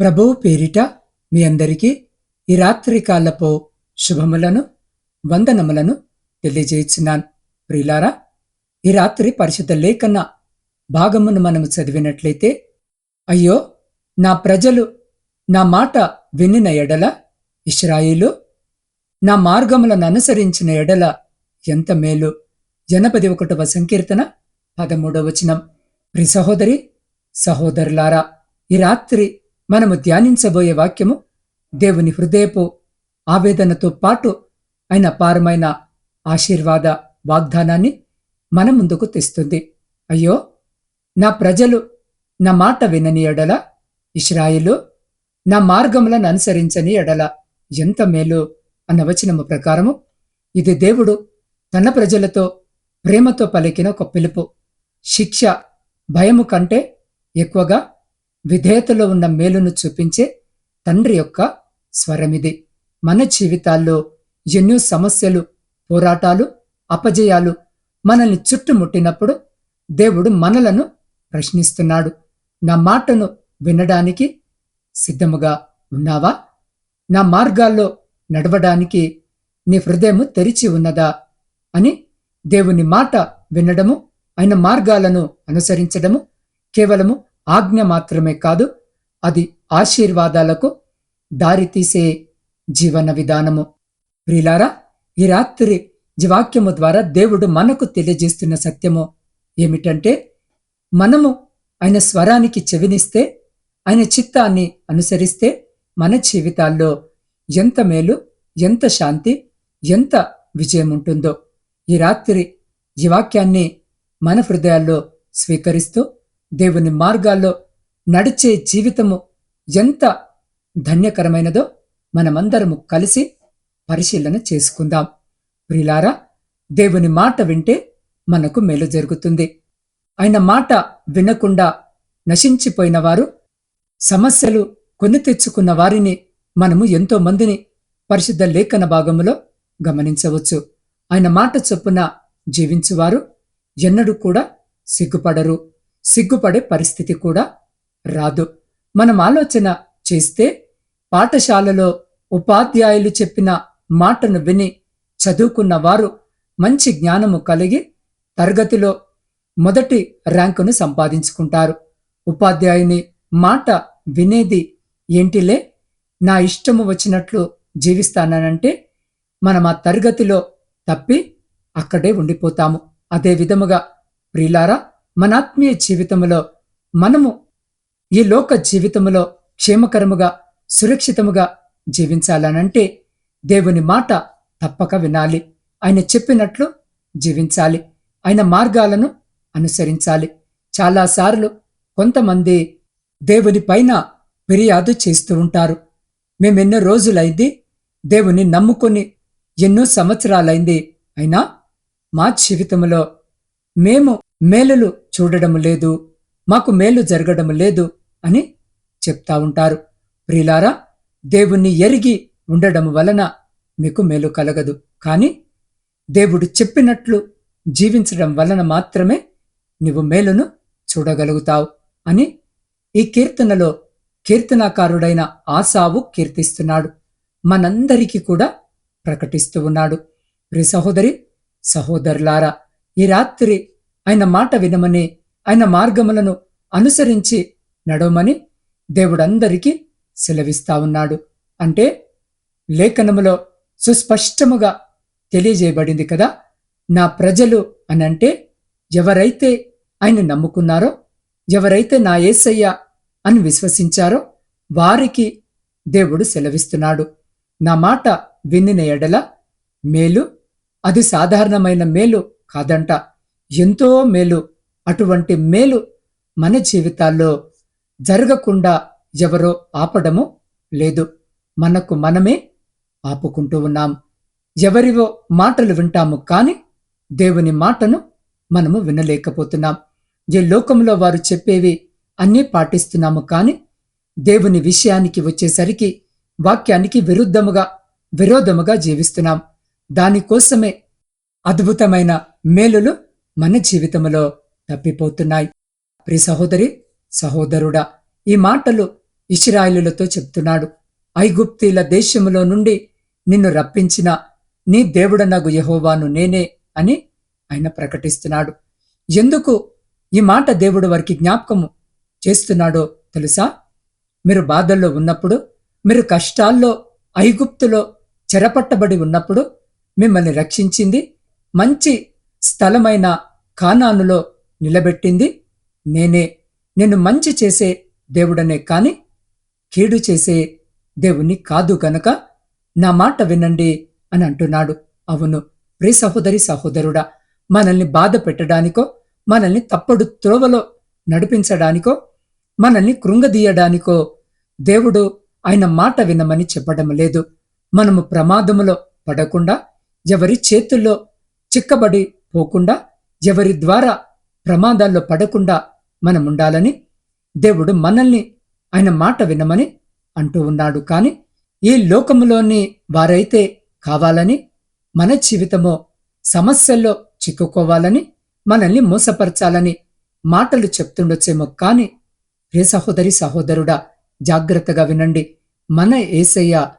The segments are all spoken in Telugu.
ప్రభువు పేరిట మీ అందరికీ ఈ రాత్రి కాలపు శుభములను వందనములను తెలియజేస్తున్నాను ప్రియులారా ఈ రాత్రి పరిశుద్ధ లేఖన భాగమును మనము చదివినట్లయితే అయ్యో నా ప్రజలు నా మాట వినిన ఎడల ఇస్రాయిలు నా మార్గములను అనుసరించిన ఎడల ఎంత మేలు. ఎనపది ఒకటవ సంకీర్తన పదమూడవ వచనం. ప్రి సహోదరి సహోదరులారా ఈ రాత్రి మనము ధ్యానించబోయే వాక్యము దేవుని హృదయపు ఆవేదనతో పాటు ఆయన పారమైన ఆశీర్వాద వాగ్దానాన్ని మన ముందుకు తెస్తుంది. అయ్యో నా ప్రజలు నా మాట వినని ఎడల ఇస్రాయిలు నా మార్గములను అనుసరించని ఎడల ఎంత మేలు అన్న వచనము ప్రకారము ఇది దేవుడు తన ప్రజలతో ప్రేమతో పలికిన ఒక పిలుపు. శిక్ష భయము కంటే ఎక్కువగా విధేయతలో ఉన్న మేలును చూపించే తండ్రి యొక్క స్వరమిది. మన జీవితాల్లో ఎన్నో సమస్యలు పోరాటాలు అపజయాలు మనల్ని చుట్టుముట్టినప్పుడు దేవుడు మనలను ప్రశ్నిస్తున్నాడు. నా మాటను వినడానికి సిద్ధముగా ఉన్నావా? నా మార్గాల్లో నడవడానికి నీ హృదయము తెరిచి ఉన్నదా? అని దేవుని మాట వినడము ఆయన మార్గాలను అనుసరించడము కేవలము ఆజ్ఞ మాత్రమే కాదు అది ఆశీర్వాదాలకు దారితీసే జీవన విధానము. ప్రిలారా ఈ రాత్రి జీవాక్యము ద్వారా దేవుడు మనకు తెలియజేస్తున్న సత్యము ఏమిటంటే మనము ఆయన స్వరానికి చెవినిస్తే ఆయన చిత్తాన్ని అనుసరిస్తే మన జీవితాల్లో ఎంత మేలు ఎంత శాంతి ఎంత విజయం ఉంటుందో ఈ రాత్రి ఈ వాక్యాన్ని మన హృదయాల్లో స్వీకరిస్తూ దేవుని మార్గాల్లో నడిచే జీవితము ఎంత ధన్యకరమైనదో మనమందరము కలిసి పరిశీలన చేసుకుందాం. ప్రిలారా దేవుని మాట వింటే మనకు మేలు జరుగుతుంది. ఆయన మాట వినకుండా నశించిపోయిన వారు సమస్యలు కొని తెచ్చుకున్న వారిని మనము ఎంతో మందిని పరిశుద్ధ లేఖన భాగములో గమనించవచ్చు. ఆయన మాట చొప్పున జీవించువారు ఎన్నడూ కూడా సిగ్గుపడరు. సిగ్గుపడే పరిస్థితి కూడా రాదు. మనం ఆలోచన చేస్తే పాఠశాలలో ఉపాధ్యాయులు చెప్పిన మాటను విని చదువుకున్న వారు మంచి జ్ఞానము కలిగి తరగతిలో మొదటి ర్యాంకును సంపాదించుకుంటారు. ఉపాధ్యాయుని మాట వినేది ఏంటిలే? నా ఇష్టము వచ్చినట్లు జీవిస్తానంటే మనం ఆ తరగతిలో తప్పి అక్కడే ఉండిపోతాము. అదే విధముగా ప్రియులారా మన ఆత్మీయ జీవితములో మనము ఈ లోక జీవితములో క్షేమకరముగా సురక్షితముగా జీవించాలనంటే దేవుని మాట తప్పక వినాలి. ఆయన చెప్పినట్లు జీవించాలి. ఆయన మార్గాలను అనుసరించాలి. చాలాసార్లు కొంతమంది దేవుని పైన ఫిర్యాదు చేస్తూ ఉంటారు. మేమెన్నో రోజులైంది దేవుని నమ్ముకొని ఎన్నో సంవత్సరాలైంది. అయినా మా జీవితంలో మేము మేలులు చూడడం లేదు మాకు మేలు జరగడం లేదు అని చెప్తా ఉంటారు. ప్రిలారా దేవుణ్ణి ఎరిగి ఉండడం వలన మీకు మేలు కలగదు. కానీ దేవుడు చెప్పినట్లు జీవించడం వలన మాత్రమే నువ్వు మేలును చూడగలుగుతావు అని ఈ కీర్తనలో కీర్తనాకారుడైన ఆసావు కీర్తిస్తున్నాడు. మనందరికీ కూడా ప్రకటిస్తూ ఉన్నాడు. ప్రి సహోదరి సహోదరులారా ఈ రాత్రి ఆయన మాట వినమని ఆయన మార్గములను అనుసరించి నడవమని దేవుడందరికీ సెలవిస్తా ఉన్నాడు. అంటే లేఖనములో సుస్పష్టముగా తెలియజేయబడింది కదా నా ప్రజలు అనంటే ఎవరైతే ఆయన నమ్ముకున్నారో ఎవరైతే నా ఏసయ్య అని విశ్వసించారో వారికి దేవుడు సెలవిస్తున్నాడు. నా మాట విన్నిన ఎడల మేలు అది సాధారణమైన మేలు కాదంట. ఎంతో మేలు అటువంటి మేలు మన జీవితాల్లో జరగకుండా ఎవరో ఆపడము లేదు. మనకు మనమే ఆపుకుంటూ ఉన్నాం. ఎవరివో మాటలు వింటాము కానీ దేవుని మాటను మనము వినలేకపోతున్నాం. ఏ లోకంలో వారు చెప్పేవి అన్నీ పాటిస్తున్నాము కాని దేవుని విషయానికి వచ్చేసరికి వాక్యానికి విరుద్ధముగా విరోధముగా జీవిస్తున్నాం. దానికోసమే అద్భుతమైన మేలులు మన జీవితంలో తప్పిపోతున్నాయి. ప్రి సహోదరి సహోదరుడా ఈ మాటలు ఇస్రాయిలులతో చెప్తున్నాడు. ఐగుప్తీల దేశములో నుండి నిన్ను రప్పించిన నీ దేవుడనగు యహోవాను నేనే అని ఆయన ప్రకటిస్తున్నాడు. ఎందుకు ఈ మాట దేవుడు వారికి జ్ఞాపకము చేస్తున్నాడో తెలుసా? మీరు బాధల్లో ఉన్నప్పుడు మీరు కష్టాల్లో ఐగుప్తులో చెరపట్టబడి ఉన్నప్పుడు మిమ్మల్ని రక్షించింది మంచి స్థలమైన కానానులో నిలబెట్టింది. నేనే నేను మంచి చేసే దేవుడనే కాని కీడు చేసే దేవుని కాదు గనక నా మాట వినండి అని అంటున్నాడు. అవును ప్రి సహోదరి సహోదరుడా మనల్ని బాధ పెట్టడానికో మనల్ని తప్పుడు త్రోవలో నడిపించడానికో మనల్ని కృంగదీయడానికో దేవుడు ఆయన మాట వినమని చెప్పడం లేదు. మనము ప్రమాదములో పడకుండా ఎవరి చేతుల్లో చిక్కబడి పోకుండా ఎవరి ద్వారా ప్రమాదాల్లో పడకుండా మనం ఉండాలని దేవుడు మనల్ని ఆయన మాట వినమని అంటూ ఉన్నాడు. కాని ఈ లోకములోని వారైతే కావాలని మన జీవితమో సమస్యల్లో చిక్కుకోవాలని మనల్ని మోసపరచాలని మాటలు చెప్తుండొచ్చేమో. కాని రే సహోదరి సహోదరుడా జాగ్రత్తగా వినండి. మన ఏసయ్య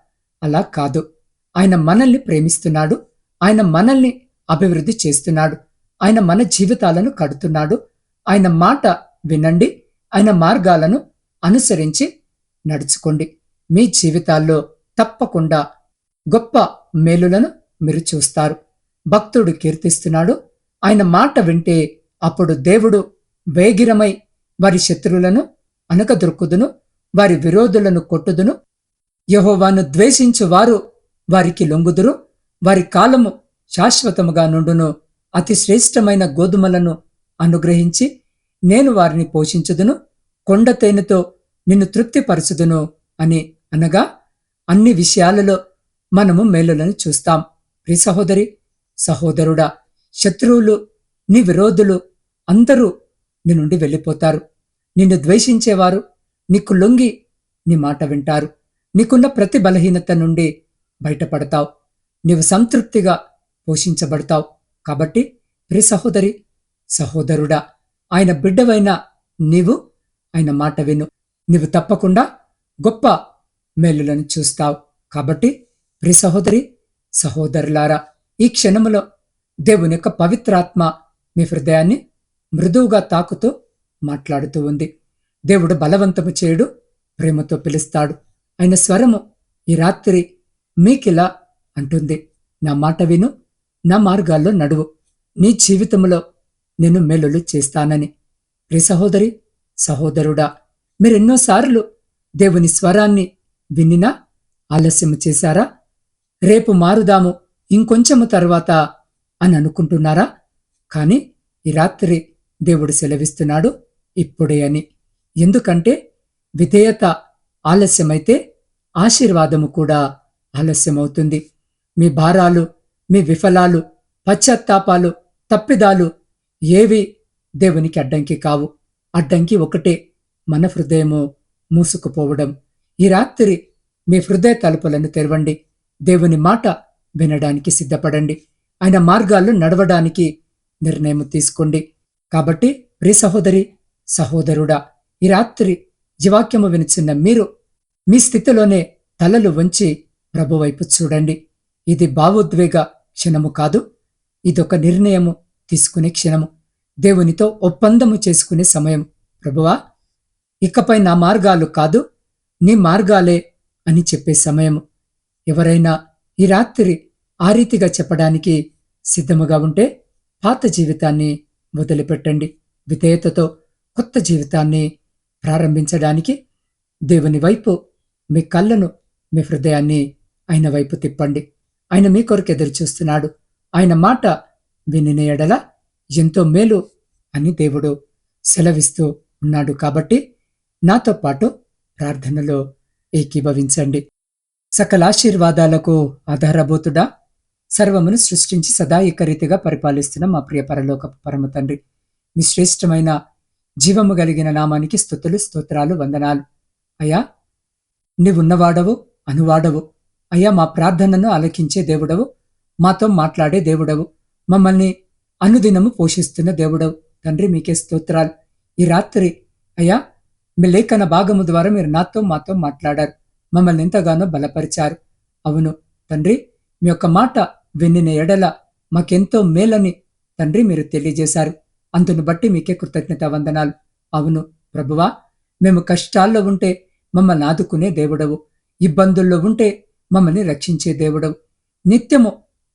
అలా కాదు. ఆయన మనల్ని ప్రేమిస్తున్నాడు. ఆయన మనల్ని అభివృద్ధి చేస్తున్నాడు. ఆయన మన జీవితాలను కడుతున్నాడు. ఆయన మాట వినండి. ఆయన మార్గాలను అనుసరించి నడుచుకోండి. మీ జీవితాల్లో తప్పకుండా గొప్ప మేలులను మీరు చూస్తారు. భక్తుడు కీర్తిస్తున్నాడు. ఆయన మాట వింటే అప్పుడు దేవుడు వేగిరమై వారి శత్రువులను అనకదొరుకుదును. వారి విరోధులను కొట్టుదును. యహోవాను ద్వేషించు వారు వారికి లొంగుదురు. వారి కాలము శాశ్వతముగా నుండును. అతి శ్రేష్టమైన గోధుమలను అనుగ్రహించి నేను వారిని పోషించుదును కొండ తేనెతో నిన్ను తృప్తిపరచుదును అని అనగా అన్ని విషయాలలో మనము మేలులను చూస్తాం. ప్రి సహోదరి సహోదరుడా శత్రువులు నీ విరోధులు అందరూ నీ నుండి వెళ్ళిపోతారు. నిన్ను ద్వేషించేవారు నీకు లొంగి నీ మాట వింటారు. నీకున్న ప్రతి బలహీనత నుండి బయటపడతావు. నీవు సంతృప్తిగా పోషించబడతావు. కాబట్టి ప్రి సహోదరి సహోదరుడా ఆయన బిడ్డవైన నీవు ఆయన మాట విను. నీవు తప్పకుండా గొప్ప మేలులను చూస్తావు. కాబట్టి ప్రి సహోదరి సహోదరులారా ఈ క్షణములో దేవుని యొక్క పవిత్రాత్మ మీ హృదయాన్ని మృదువుగా తాకుతూ మాట్లాడుతూ ఉంది. దేవుడు బలవంతము చేయుడు ప్రేమతో పిలుస్తాడు. ఆయన స్వరము ఈ రాత్రి మీకిలా అంటుంది. నా మాట విను నా మార్గాల్లో నడువు. నీ జీవితంలో నేను మేలులు చేస్తానని. ప్రి సహోదరి సహోదరుడా మీరెన్నోసార్లు దేవుని స్వరాన్ని వినినా ఆలస్యము చేశారా? రేపు మారుదాము ఇంకొంచెము తర్వాత అని అనుకుంటున్నారా? కాని ఈ రాత్రి దేవుడు సెలవిస్తున్నాడు ఇప్పుడే అని. ఎందుకంటే విధేయత ఆలస్యమైతే ఆశీర్వాదము కూడా ఆలస్యమవుతుంది. మీ భారాలు మీ విఫలాలు పశ్చాత్తాపాలు తప్పిదాలు ఏవి దేవునికి అడ్డంకి కావు. అడ్డంకి ఒకటే మన హృదయము మూసుకుపోవడం. ఈ రాత్రి మీ హృదయ తలుపులను తెరవండి. దేవుని మాట వినడానికి సిద్ధపడండి. ఆయన మార్గాల్లో నడవడానికి నిర్ణయం తీసుకోండి. కాబట్టి ప్రి సహోదరి సహోదరుడా ఈ రాత్రి జీవాక్యము వినిచిన్న మీరు మీ స్థితిలోనే తలలు వంచి ప్రభువైపు చూడండి. ఇది భావోద్వేగ క్షణము కాదు. ఇదొక నిర్ణయము తీసుకునే క్షణము. దేవునితో ఒప్పందము చేసుకునే సమయం. ప్రభువా ఇకపై నా మార్గాలు కాదు నీ మార్గాలే అని చెప్పే సమయము. ఎవరైనా ఈ రాత్రి ఆ రీతిగా చెప్పడానికి సిద్ధముగా ఉంటే పాత జీవితాన్ని వదిలిపెట్టండి. విధేయతతో కొత్త జీవితాన్ని ప్రారంభించడానికి దేవుని వైపు మీ కళ్ళను మీ హృదయాన్ని ఆయన వైపు తిప్పండి. ఆయన మీ కొరకు ఎదురు చూస్తున్నాడు. ఆయన మాట వినిన ఎడల ఎంతో మేలు అని దేవుడు సెలవిస్తూ ఉన్నాడు కాబట్టి నాతో పాటు ప్రార్థనలో ఏకీభవించండి. సకల ఆశీర్వాదాలకు ఆధారభూతుడా సర్వమును సృష్టించి సదా ఏకరీతిగా పరిపాలిస్తున్న మా ప్రియ పరలోక పరమ తండ్రి. మీ శ్రేష్టమైన జీవము కలిగిన నామానికి స్థుతులు స్తోత్రాలు వందనాలు. అయ్యా నీవున్నవాడవు అనువాడవు. అయ్యా మా ప్రార్థనను ఆలకించే దేవుడవు మాతో మాట్లాడే దేవుడవు మమ్మల్ని అనుదినము పోషిస్తున్న దేవుడవు. తండ్రి మీకే స్తోత్రాలు. ఈ రాత్రి అయ్యా మీ లేఖన భాగము ద్వారా మీరు నాతో మాతో మాట్లాడారు. మమ్మల్ని ఎంతగానో బలపరిచారు. అవును తండ్రి మీ యొక్క మాట వెన్నిన ఎడల మాకెంతో మేలని తండ్రి మీరు తెలియజేశారు. అందును బట్టి మీకే కృతజ్ఞత వందనాలు. అవును ప్రభువా మేము కష్టాల్లో ఉంటే మమ్మల్ని ఆదుకునే దేవుడవు. ఇబ్బందుల్లో ఉంటే మమ్మల్ని రక్షించే దేవుడవు. నిత్యము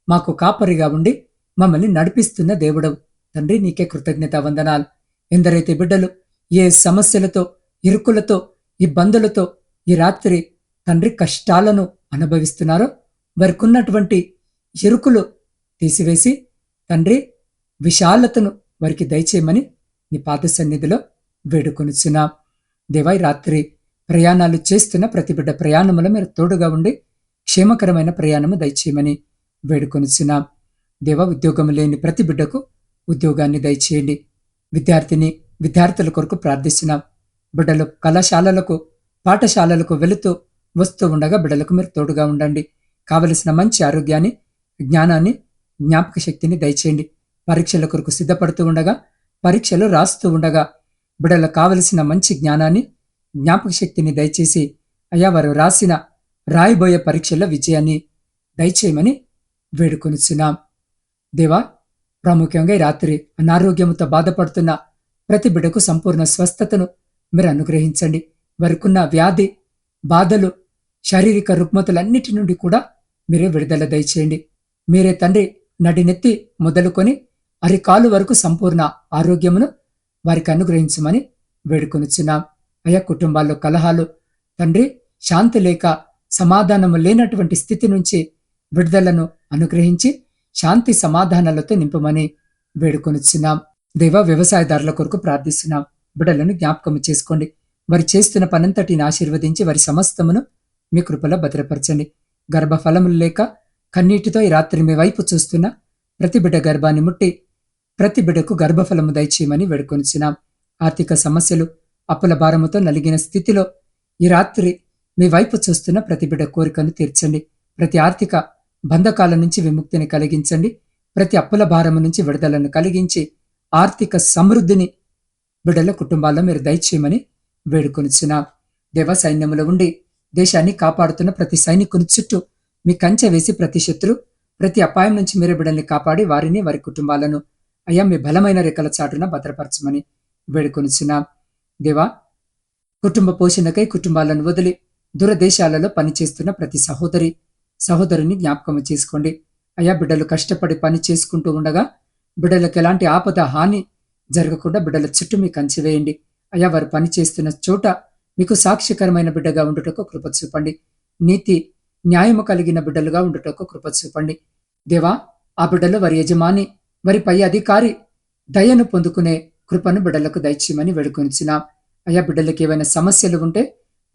మాకు కాపరిగా ఉండి మమ్మల్ని నడిపిస్తున్న దేవుడవు. తండ్రి నీకే కృతజ్ఞత వందనాలు. ఎందరైతే బిడ్డలు ఏ సమస్యలతో ఇరుకులతో ఇబ్బందులతో ఈ రాత్రి తండ్రి కష్టాలను అనుభవిస్తున్నారో వారికున్నటువంటి ఇరుకులు తీసివేసి తండ్రి విశాలతను వారికి దయచేయమని నీ పాద సన్నిధిలో వేడుకొనుచున్నాం. దేవాయి రాత్రి ప్రయాణాలు చేస్తున్న ప్రతి బిడ్డ ప్రయాణంలో మీరు తోడుగా ఉండి క్షేమకరమైన ప్రయాణము దయచేయమని వేడుకొనుచున్నాం. దేవ ఉద్యోగం లేని ప్రతి బిడ్డకు ఉద్యోగాన్ని దయచేయండి. విద్యార్థిని విద్యార్థుల కొరకు ప్రార్థిస్తున్నాం. బిడ్డలు కళాశాలలకు పాఠశాలలకు వెళుతూ వస్తూ ఉండగా బిడ్డలకు మీరు తోడుగా ఉండండి. కావలసిన మంచి ఆరోగ్యాన్ని జ్ఞానాన్ని జ్ఞాపక శక్తిని దయచేయండి. పరీక్షల కొరకు సిద్ధపడుతూ ఉండగా పరీక్షలు రాస్తూ ఉండగా బిడ్డలకు కావలసిన మంచి జ్ఞానాన్ని జ్ఞాపక శక్తిని దయచేసి అయ్యా వారు రాసిన రాయబోయే పరీక్షల్లో విజయాన్ని దయచేయమని వేడుకొనిచున్నాం. దేవా ప్రాముఖ్యంగా ఈ రాత్రి అనారోగ్యంతో బాధపడుతున్న ప్రతి బిడకు సంపూర్ణ స్వస్థతను మీరు అనుగ్రహించండి. వారికున్న వ్యాధి బాధలు శారీరక రుగ్మతలన్నిటి నుండి కూడా మీరే విడుదల దయచేయండి. మీరే తండ్రి నడినెత్తి మొదలుకొని అరికాలు వరకు సంపూర్ణ ఆరోగ్యమును వారికి అనుగ్రహించమని వేడుకొనిచున్నాం. అయా కుటుంబాల్లో కలహాలు తండ్రి శాంతి లేక సమాధానము లేనటువంటి స్థితి నుంచి విడుదలను అనుగ్రహించి శాంతి సమాధానాలతో నింపమని వేడుకొనిచ్చున్నాం దేవ వ్యవసాయదారుల కొరకు ప్రార్థిస్తున్నాం. బిడ్డలను జ్ఞాపకం చేసుకోండి. వారి చేస్తున్న పనంతటిని ఆశీర్వదించి వారి సమస్తమును మీ కృపలో భద్రపరచండి. గర్భఫలములు లేక కన్నీటితో ఈ రాత్రి మీ వైపు చూస్తున్న ప్రతి బిడ్డ గర్భాన్ని ముట్టి ప్రతి బిడ్డకు గర్భఫలము దయచేయమని వేడుకొనిచ్చినాం ఆర్థిక సమస్యలు అప్పుల భారముతో నలిగిన స్థితిలో ఈ రాత్రి మీ వైపు చూస్తున్న ప్రతి బిడ్డ కోరికను తీర్చండి. ప్రతి ఆర్థిక బంధకాల నుంచి విముక్తిని కలిగించండి. ప్రతి అప్పుల భారము నుంచి విడుదలను కలిగించి ఆర్థిక సమృద్ధిని బిడ్డల కుటుంబాల్లో మీరు దయచేయమని వేడుకొనిచ్చిన దేవ సైన్యములో ఉండి దేశాన్ని కాపాడుతున్న ప్రతి సైనికుని చుట్టూ మీ కంచె వేసి ప్రతి శత్రు ప్రతి అపాయం నుంచి మీరు బిడ్డల్ని కాపాడి వారిని వారి కుటుంబాలను అయ్యా మీ బలమైన రెక్కల చాటున భద్రపరచమని వేడుకొనిచిన దేవా కుటుంబ పోషణకై కుటుంబాలను వదిలి దూరదేశాలలో పనిచేస్తున్న ప్రతి సహోదరి సహోదరుని జ్ఞాపకం చేసుకోండి. అయ్యా బిడ్డలు కష్టపడి పని చేసుకుంటూ ఉండగా బిడ్డలకు ఎలాంటి ఆపద హాని జరగకుండా బిడ్డల చుట్టూ మీకు కంచివేయండి అయ్యా వారు పని చేస్తున్న చోట మీకు సాక్షికరమైన బిడ్డగా ఉండుటకు కృప చూపండి. నీతి న్యాయము కలిగిన బిడ్డలుగా ఉండుటకు కృప చూపండి. దేవా ఆ బిడ్డలు వారి యజమాని వారి పై అధికారి దయను పొందుకునే కృపను బిడ్డలకు దయచేయమని వేడుకొనిచ్చినాం అయ్యా బిడ్డలకు ఏవైనా సమస్యలు ఉంటే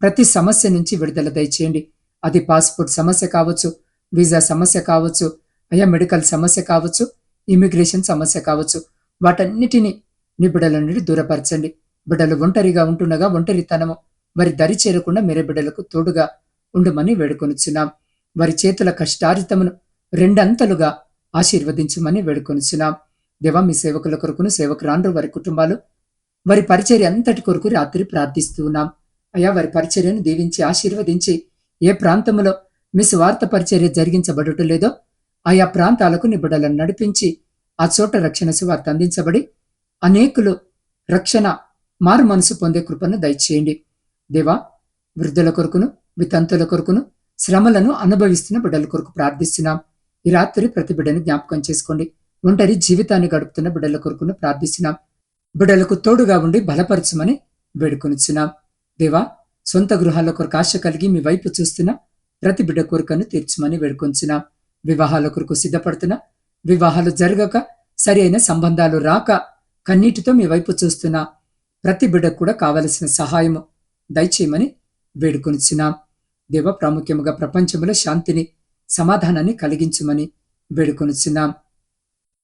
ప్రతి సమస్య నుంచి విడుదల దయచేయండి. అది పాస్పోర్ట్ సమస్య కావచ్చు వీసా సమస్య కావచ్చు అయ్యా మెడికల్ సమస్య కావచ్చు ఇమిగ్రేషన్ సమస్య కావచ్చు. వాటన్నిటినీ నీ బిడ్డల నుండి దూరపరచండి. బిడ్డలు ఒంటరిగా ఉంటుండగా ఒంటరితనము. వారి దరి చేరకుండా మీరే బిడ్డలకు తోడుగా ఉండమని వేడుకొనుచున్నాం. వారి చేతుల కష్టారితమును రెండంతలుగా ఆశీర్వదించమని వేడుకొనుచున్నాం. దేవా మీ సేవకుల కొరకును సేవకురాండ్రు వారి కుటుంబాలు వారి పరిచర్య అంతటి కొరకు రాత్రి ప్రార్థిస్తూ ఉన్నాం. అయా వారి పరిచర్యను దీవించి ఆశీర్వదించి ఏ ప్రాంతంలో మీ స్వార్థ పరిచర్య జరిగించబడుట లేదో ఆయా ప్రాంతాలకు నిబిడలను నడిపించి ఆ చోట రక్షణ సువార్త అందించబడి అనేకులు రక్షణ మారు మనసు పొందే కృపను దయచేయండి. దేవా వృద్ధుల కొరకును వితంతుల కొరకును శ్రమలను అనుభవిస్తున్న బిడ్డల కొరకు ప్రార్థిస్తున్నాం. ఈ రాత్రి ప్రతి బిడ్డను జ్ఞాపకం చేసుకోండి. ఒంటరి జీవితాన్ని గడుపుతున్న బిడ్డల కొరకును ప్రార్థిస్తున్నాం. బిడ్డలకు తోడుగా ఉండి బలపరచమని వేడుకొనిచ్చున్నాం దేవా సొంత గృహాల కొరకు ఆశ కలిగి మీ వైపు చూస్తున్న ప్రతి బిడ్డ కోరికను తీర్చమని వేడుకొంచిన వివాహాల కొరకు సిద్ధపడుతున్న వివాహాలు జరగక సరి అయిన సంబంధాలు రాక కన్నీటితో మీ వైపు చూస్తున్న ప్రతి బిడ్డకు కూడా కావలసిన సహాయము దయచేయమని వేడుకొనిచున్నాం దేవ ప్రాముఖ్యముగా ప్రపంచంలో శాంతిని సమాధానాన్ని కలిగించమని వేడుకొనిచ్చినాం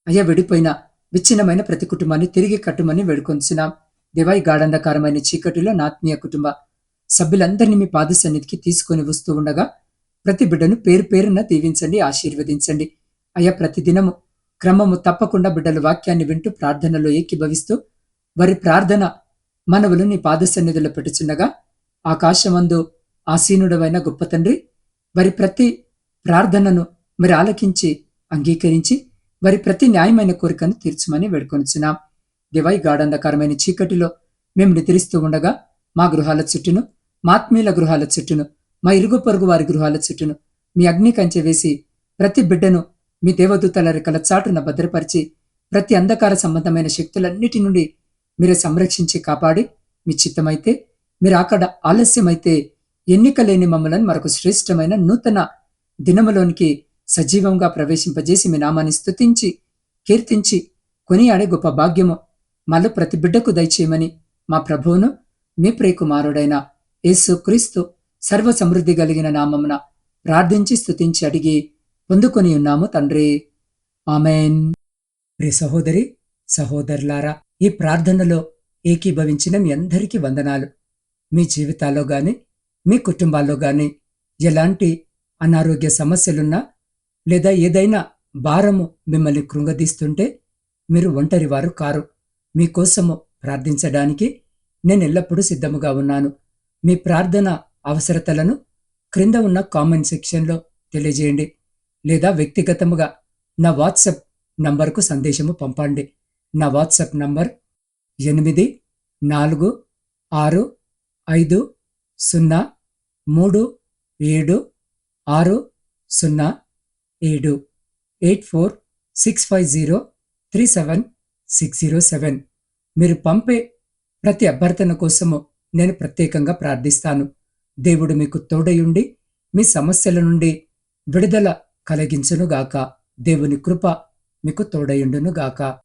అయ్యా విడిపోయిన విచ్ఛిన్నమైన ప్రతి కుటుంబాన్ని తిరిగి కట్టుమని వేడుకొనిచ్చినాం దివై గాఢంధకారమైన చీకటిలో నాత్మీయ కుటుంబ సభ్యులందరినీ మీ పాద సన్నిధికి తీసుకొని వస్తూ ఉండగా ప్రతి బిడ్డను పేరు పేరున దీవించండి ఆశీర్వదించండి. అయ్యా ప్రతిదినము క్రమము తప్పకుండా బిడ్డల వాక్యాన్ని వింటూ ప్రార్థనలో ఏకీభవిస్తూ వారి ప్రార్థన మనవులు నీ పాద సన్నిధిలో పెట్టుచుండగా ఆకాశమందు ఆసీనుడవైన గొప్ప తండ్రి వారి ప్రతి ప్రార్థనను మరి ఆలకించి అంగీకరించి వారి ప్రతి న్యాయమైన కోరికను తీర్చమని వేడుకొనిచున్నాం. దివై గాఢంధకారమైన చీకటిలో మేము నిద్రిస్తూ ఉండగా మా గృహాల చుట్టూను మా ఆత్మీయుల గృహాల చుట్టూను మా ఇరుగు పొరుగు వారి గృహాల చుట్టూను మీ అగ్ని కంచె వేసి ప్రతి బిడ్డను మీ దేవదూతల రెక్కల చాటున భద్రపరిచి ప్రతి అంధకార సంబంధమైన శక్తులన్నిటి నుండి మీరు సంరక్షించి కాపాడి మీ చిత్తమైతే మీరు అక్కడ ఆలస్యమైతే ఎన్నిక లేని మమ్మల్ని మరొక శ్రేష్టమైన నూతన దినములోనికి సజీవంగా ప్రవేశింపజేసి మీ నామాన్ని స్తుతించి కీర్తించి కొనియాడే గొప్ప భాగ్యము మళ్ళీ ప్రతి బిడ్డకు దయచేయమని మా ప్రభువును మీ ప్రియకుమారుడైన యేసు క్రీస్తు సర్వ సమృద్ధి కలిగిన నామమున ప్రార్థించి స్తుతించి అడిగి పొందుకొని ఉన్నాము తండ్రి. ఆమెన్. ప్రియ సహోదరి సహోదరులారా ఈ ప్రార్థనలో ఏకీభవించిన మీ అందరికీ వందనాలు. మీ జీవితాల్లో గాని మీ కుటుంబాల్లో గాని ఎలాంటి అనారోగ్య సమస్యలున్నా లేదా ఏదైనా భారము మిమ్మల్ని కృంగదీస్తుంటే మీరు ఒంటరి వారు కారు. మీకోసము ప్రార్థించడానికి నేను ఎల్లప్పుడూ సిద్ధముగా ఉన్నాను. మీ ప్రార్థన అవసరతలను క్రింద ఉన్న కామెంట్ సెక్షన్లో తెలియజేయండి. లేదా వ్యక్తిగతముగా నా వాట్సాప్ నంబర్కు సందేశము పంపండి. నా వాట్సాప్ నంబర్ ఎనిమిది నాలుగు ఆరు ఐదు సున్నా మూడు ఏడు ఆరు సున్నా ఏడు eight four six five zero three seven six zero seven. మీరు పంపే ప్రతి అభ్యర్థన కోసము నేను ప్రత్యేకంగా ప్రార్థిస్తాను. దేవుడు మీకు తోడయుండి మీ సమస్యల నుండి విడుదల కలిగించునుగాక. దేవుని కృప మీకు తోడయుండునుగాక.